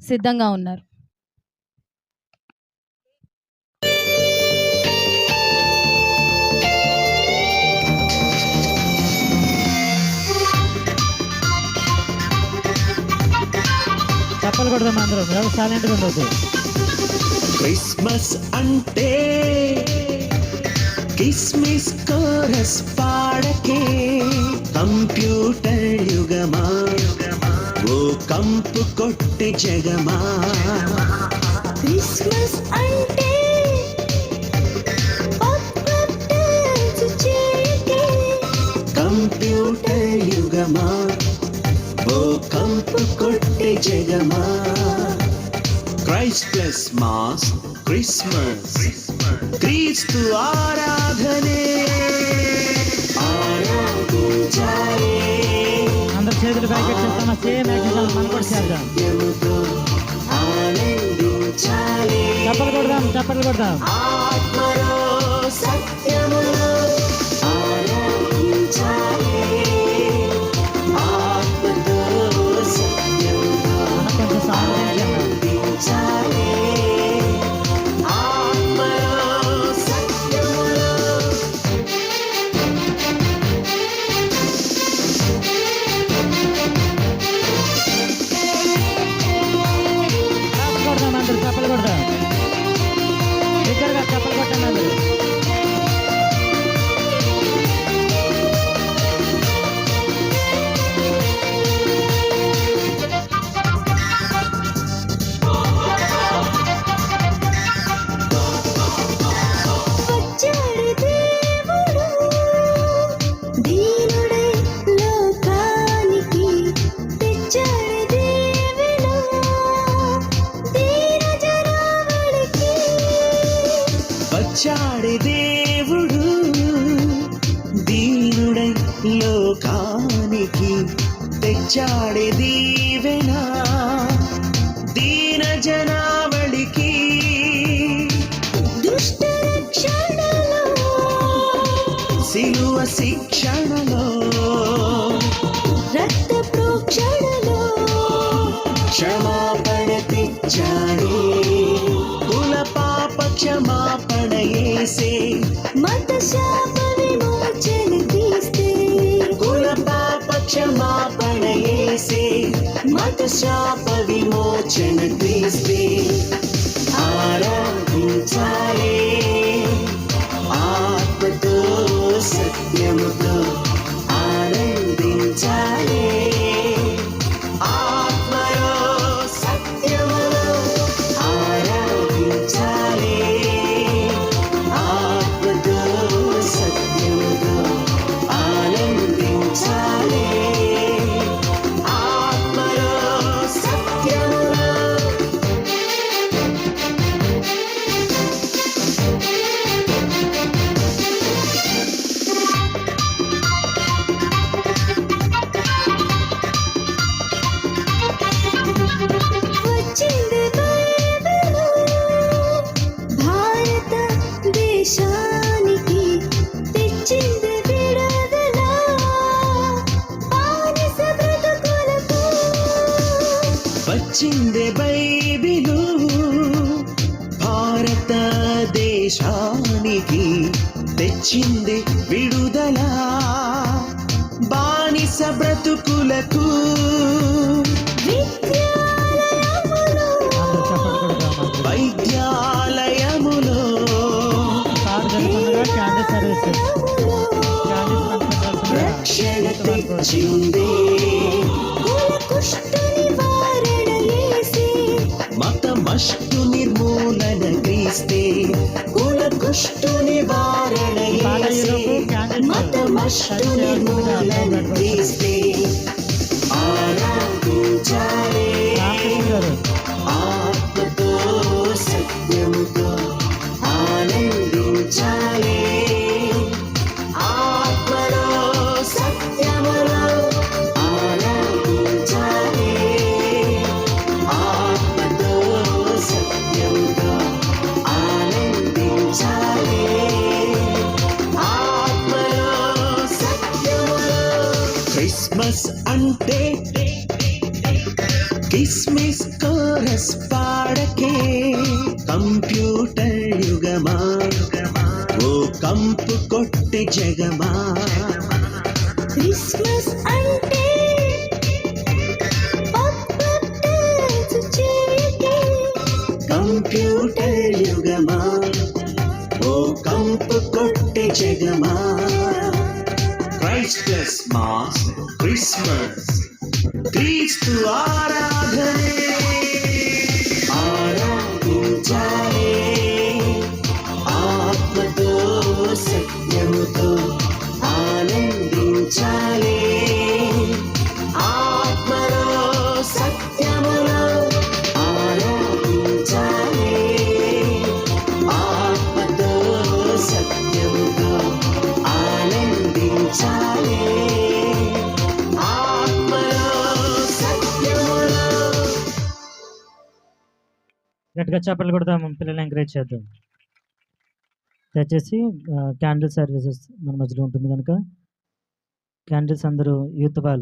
సిద్ధంగా ఉన్నారు. చెప్పలు కొడదాం అందరం? ఎవరు సైలెంట్గా ఉండొద్దు. క్రిస్మస్ అంటే కిస్మిస్ కోరస్ పాడకే కంప్యూటర్ కంపు కొట్టి జగమా. క్రిస్మస్ అంటే. కంప్యూటర్ యుగమా. ఓ కంపు కొట్టి జగమా. Christ plus mas Christmas. క్రీస్తు ఆరాధనే. ఆరాధించాలే. అందరు చేతులు ప్యాకెట్ చేస్తామా సేమ్ చేద్దాం. చప్పలు కొడదాం చప్పలు కొడదాం. లోకానికి తెచ్చాడి దీవెన దీన జనావళికి. దుష్ట సిలువ శిక్షణలో రక్త ప్రోక్షణలో క్షమాపణ తెచ్చాడే కుల పాప క్షమాపణ ఏసే క్షమాపణ ఏసే మత శాప విమోచన క్రీస్తే. దేశానికి తెచ్చింది విడుదల. బానిస బ్రతుకులకు వైద్యాలయములో రక్షణ తెచ్చింది మత మష్టు నిర్మూలన క్రీస్తే. మత మష్టు క్రిస్మస్ అంటే కోరస్ పాడకే కంప్యూటర్ యుగమా. ఓ కంపు కొట్టి జగమా. క్రిస్మస్ అంటే కంప్యూటర్ యుగమా. ఓ కంపు కొట్టి జగమా. క్రైస్టస్ మాస్ క్రిస్మస్ క్రీస్తు ఆరాధనే ఆరాధించాలే ఆత్మతో సత్యముతో ఆనందించాలి గట్టిగా చప్పట్లు కొడదాం పిల్లల్ని ఎంకరేజ్ చేద్దాం. దయచేసి క్యాండిల్ సర్వీసెస్ మన మధ్యలో ఉంటుంది కనుక. క్యాండిల్స్ అందరూ యూత్ వాళ్ళు.